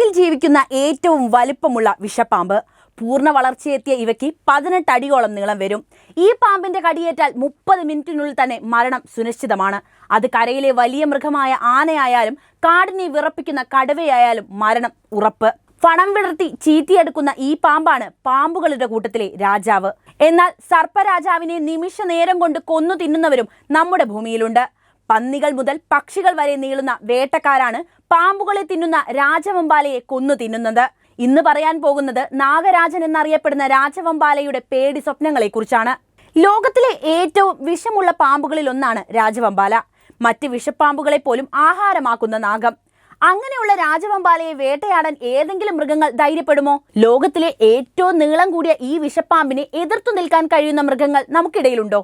കരയിൽ ജീവിക്കുന്ന ഏറ്റവും വലിപ്പമുള്ള വിഷപ്പാമ്പ്. പൂർണ വളർച്ചയെത്തിയ ഇവയ്ക്ക് പതിനെട്ട് അടിയോളം നീളം വരും. ഈ പാമ്പിന്റെ കടിയേറ്റാൽ മുപ്പത് മിനിറ്റിനുള്ളിൽ തന്നെ മരണം സുനിശ്ചിതമാണ്. അത് കരയിലെ വലിയ മൃഗമായ ആനയായാലും കാടിനെ വിറപ്പിക്കുന്ന കടുവയായാലും മരണം ഉറപ്പ്. പണം വിടർത്തി ചീറ്റിയെടുക്കുന്ന ഈ പാമ്പാണ് പാമ്പുകളുടെ കൂട്ടത്തിലെ രാജാവ്. എന്നാൽ സർപ്പരാജാവിനെ നിമിഷ നേരം കൊണ്ട് കൊന്നു തിന്നുന്നവരും നമ്മുടെ ഭൂമിയിലുണ്ട്. പന്നികൾ മുതൽ പക്ഷികൾ വരെ നീളുന്ന വേട്ടക്കാരാണ് പാമ്പുകളെ തിന്നുന്ന രാജവമ്പാലയെ കൊന്നു തിന്നുന്നത്. ഇന്ന് പറയാൻ പോകുന്നത് നാഗരാജൻ എന്നറിയപ്പെടുന്ന രാജവമ്പാലയുടെ പേടി സ്വപ്നങ്ങളെക്കുറിച്ചാണ്. ലോകത്തിലെ ഏറ്റവും വിഷമുള്ള പാമ്പുകളിൽ ഒന്നാണ് രാജവമ്പാല. മറ്റ് വിഷപ്പാമ്പുകളെ പോലും ആഹാരമാക്കുന്ന നാഗം. അങ്ങനെയുള്ള രാജവമ്പാലയെ വേട്ടയാടാൻ ഏതെങ്കിലും മൃഗങ്ങൾ ധൈര്യപ്പെടുമോ? ലോകത്തിലെ ഏറ്റവും നീളം കൂടിയ ഈ വിഷപ്പാമ്പിനെ എതിർത്തു നിൽക്കാൻ കഴിയുന്ന മൃഗങ്ങൾ നമുക്കിടയിലുണ്ടോ?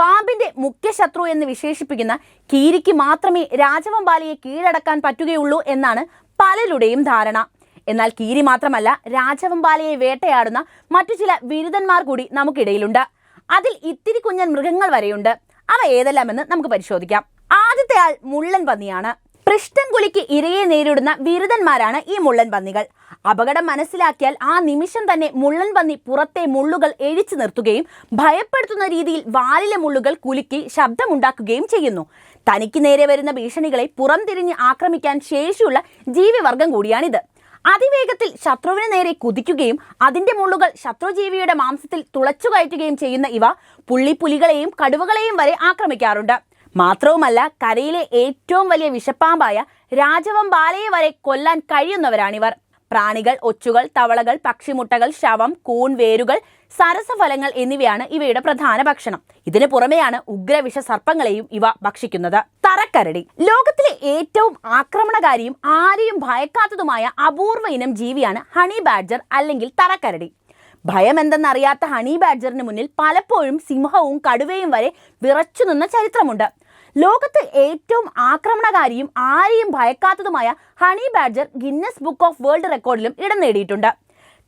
പാമ്പിന്റെ മുഖ്യ ശത്രു എന്ന് വിശേഷിപ്പിക്കുന്ന കീരിക്ക് മാത്രമേ രാജവമ്പാലയെ കീഴടക്കാൻ പറ്റുകയുള്ളൂ എന്നാണ് പലരുടെയും ധാരണ. എന്നാൽ കീരി മാത്രമല്ല രാജവമ്പാലയെ വേട്ടയാടുന്ന മറ്റു ചില ബിരുദന്മാർ കൂടി നമുക്കിടയിലുണ്ട്. അതിൽ ഇത്തിരി കുഞ്ഞൻ മൃഗങ്ങൾ വരെയുണ്ട്. അവ ഏതെല്ലാമെന്ന് നമുക്ക് പരിശോധിക്കാം. ആദ്യത്തെ ആൾ മുള്ളൻ പന്നിയാണ്. പൃഷ്ഠൻ കുലിക്ക് ഇരയെ നേരിടുന്ന ബിരുദന്മാരാണ് ഈ മുള്ളൻ പന്നികൾ. അപകടം മനസ്സിലാക്കിയാൽ ആ നിമിഷം തന്നെ മുള്ളൻ പന്നി പുറത്തെ മുള്ളുകൾ എഴിച്ചു നിർത്തുകയും ഭയപ്പെടുത്തുന്ന രീതിയിൽ വാലിലെ മുള്ളുകൾ കുലുക്കി ശബ്ദമുണ്ടാക്കുകയും ചെയ്യുന്നു. തനിക്ക് നേരെ വരുന്ന ഭീഷണികളെ പുറംതിരിഞ്ഞ് ആക്രമിക്കാൻ ശേഷിയുള്ള ജീവിവർഗം കൂടിയാണിത്. അതിവേഗത്തിൽ ശത്രുവിന് നേരെ കുതിക്കുകയും അതിന്റെ മുള്ളുകൾ ശത്രുജീവിയുടെ മാംസത്തിൽ തുളച്ചു കയറ്റുകയും ചെയ്യുന്ന ഇവ പുള്ളിപ്പുലികളെയും കടുവകളെയും വരെ ആക്രമിക്കാറുണ്ട്. മാത്രവുമല്ല കരയിലെ ഏറ്റവും വലിയ വിഷപ്പാമ്പായ ബാലയെ വരെ കൊല്ലാൻ കഴിയുന്നവരാണിവർ. പ്രാണികൾ ഒച്ചുകൾ തവളകൾ പക്ഷിമുട്ടകൾ ശവം കൂൺ വേരുകൾ സരസഫലങ്ങൾ എന്നിവയാണ് ഇവയുടെ പ്രധാന ഭക്ഷണം. ഇതിനു പുറമെയാണ് ഉഗ്രവിഷ സർപ്പങ്ങളെയും ഇവ ഭക്ഷിക്കുന്നത്. തറക്കരടി. ലോകത്തിലെ ഏറ്റവും ആക്രമണകാരിയും ആരെയും ഭയക്കാത്തതുമായ അപൂർവ ഇനം ജീവിയാണ് ഹണി ബാഡ്ജർ അല്ലെങ്കിൽ തറക്കരടി. ഭയം എന്തെന്നറിയാത്ത ഹണി ബാഡ്ജറിന് മുന്നിൽ പലപ്പോഴും സിംഹവും കടുവയും വരെ വിറച്ചു നിന്ന ചരിത്രമുണ്ട്. ലോകത്ത് ഏറ്റവും ആക്രമണകാരിയും ആരെയും ഭയക്കാത്തതുമായ honey badger Guinness book of world റെക്കോർഡിലും ഇടം നേടിയിട്ടുണ്ട്.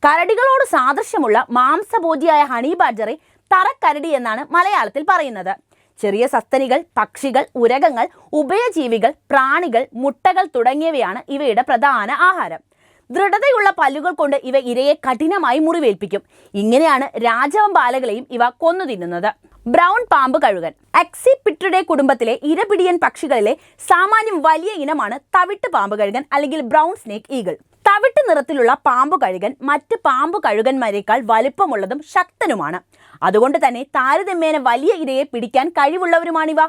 കരടികളോട് സാദൃശ്യമുള്ള മാംസഭോജിയായ ഹണി ബാഡ്ജറെ തറക്കരടി എന്നാണ് മലയാളത്തിൽ പറയുന്നത്. ചെറിയ സസ്തനികൾ പക്ഷികൾ ഉരകങ്ങൾ ഉഭയജീവികൾ പ്രാണികൾ മുട്ടകൾ തുടങ്ങിയവയാണ് ഇവയുടെ പ്രധാന ആഹാരം. ദൃഢതയുള്ള പല്ലുകൾ കൊണ്ട് ഇവ ഇരയെ കഠിനമായി മുറിവേൽപ്പിക്കും. ഇങ്ങനെയാണ് ബാലകളെയും ഇവ കൊന്നു തിന്നുന്നത്. ബ്രൗൺ പാമ്പ് കഴുകൻ. അക്സിപിട്രിഡേ കുടുംബത്തിലെ ഇരപിടിയൻ പക്ഷികളിലെ സാമാന്യം വലിയ ഇനമാണ് തവിട്ട് പാമ്പ് കഴുകൻ അല്ലെങ്കിൽ ബ്രൗൺ സ്നേക്ക് ഈഗിൾ. തവിട്ട് നിറത്തിലുള്ള പാമ്പ് കഴുകൻ മറ്റ് പാമ്പ് കഴുകന്മാരെക്കാൾ വലിപ്പമുള്ളതും ശക്തനുമാണ്. അതുകൊണ്ട് തന്നെ താരതമ്യേന വലിയ ഇരയെ പിടിക്കാൻ കഴിവുള്ളവരുമാണിവ.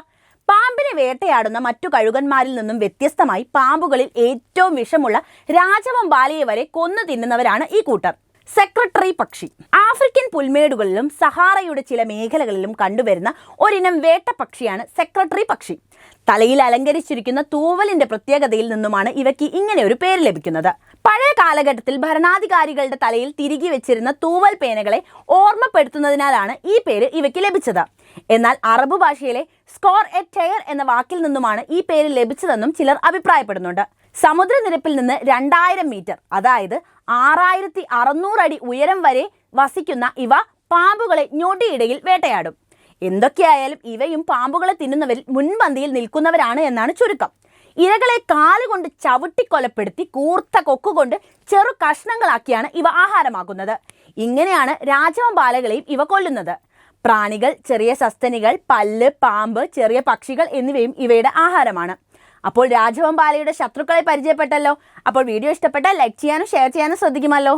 പാമ്പിനെ വേട്ടയാടുന്ന മറ്റു കഴുകന്മാരിൽ നിന്നും വ്യത്യസ്തമായി പാമ്പുകളിൽ ഏറ്റവും വിഷമുള്ള രാജവമ്പാലയെ വരെ കൊന്നു തിന്നുന്നവരാണ് ഈ കൂട്ടർ സെക്രട്ടറി പക്ഷി. ആഫ്രിക്കൻ പുൽമേടുകളിലും സഹാറയുടെ ചില മേഖലകളിലും കണ്ടുവരുന്ന ഒരിനം വേട്ടപക്ഷിയാണ് സെക്രട്ടറി പക്ഷി. തലയിൽ അലങ്കരിച്ചിരിക്കുന്ന തൂവലിന്റെ പ്രത്യേകതയിൽ നിന്നുമാണ് ഇവയ്ക്ക് ഇങ്ങനെ ഒരു പേര് ലഭിക്കുന്നത്. പഴയ കാലഘട്ടത്തിൽ ഭരണാധികാരികളുടെ തലയിൽ തിരികെ വെച്ചിരുന്ന തൂവൽ പേനകളെ ഓർമ്മപ്പെടുത്തുന്നതിനാലാണ് ഈ പേര് ഇവയ്ക്ക് ലഭിച്ചത്. എന്നാൽ അറബ് ഭാഷയിലെ സ്കോർ എ ടയർ എന്ന വാക്കിൽ നിന്നുമാണ് ഈ പേര് ലഭിച്ചതെന്നും ചിലർ അഭിപ്രായപ്പെടുന്നുണ്ട്. സമുദ്രനിരപ്പിൽ നിന്ന് രണ്ടായിരം മീറ്റർ അതായത് ആറായിരത്തി അറുന്നൂറ് അടി ഉയരം വരെ വസിക്കുന്ന ഇവ പാമ്പുകളെ ഞൊടിയിടയിൽ വേട്ടയാടും. എന്തൊക്കെയായാലും ഇവയും പാമ്പുകളെ തിന്നുന്നവരിൽ മുൻപന്തിയിൽ നിൽക്കുന്നവരാണ് എന്നാണ് ചുരുക്കം. ഇരകളെ കാലുകൊണ്ട് ചവിട്ടിക്കൊലപ്പെടുത്തി കൂർത്ത കൊക്കുകൊണ്ട് ചെറു കഷ്ണങ്ങളാക്കിയാണ് ഇവ ആഹാരമാക്കുന്നത്. ഇങ്ങനെയാണ് രാജവമ്പാലകളെയും ഇവ കൊല്ലുന്നത്. പ്രാണികൾ ചെറിയ സസ്തനികൾ പല്ല് പാമ്പ് ചെറിയ പക്ഷികൾ എന്നിവയും ഇവയുടെ ആഹാരമാണ്. അപ്പോൾ രാജവമ്പാലയുടെ ശത്രുക്കളെ പരിചയപ്പെട്ടല്ലോ. അപ്പോൾ വീഡിയോ ഇഷ്ടപ്പെട്ടാൽ ലൈക്ക് ചെയ്യാനും ഷെയർ ചെയ്യാനും ശ്രദ്ധിക്കുമല്ലോ.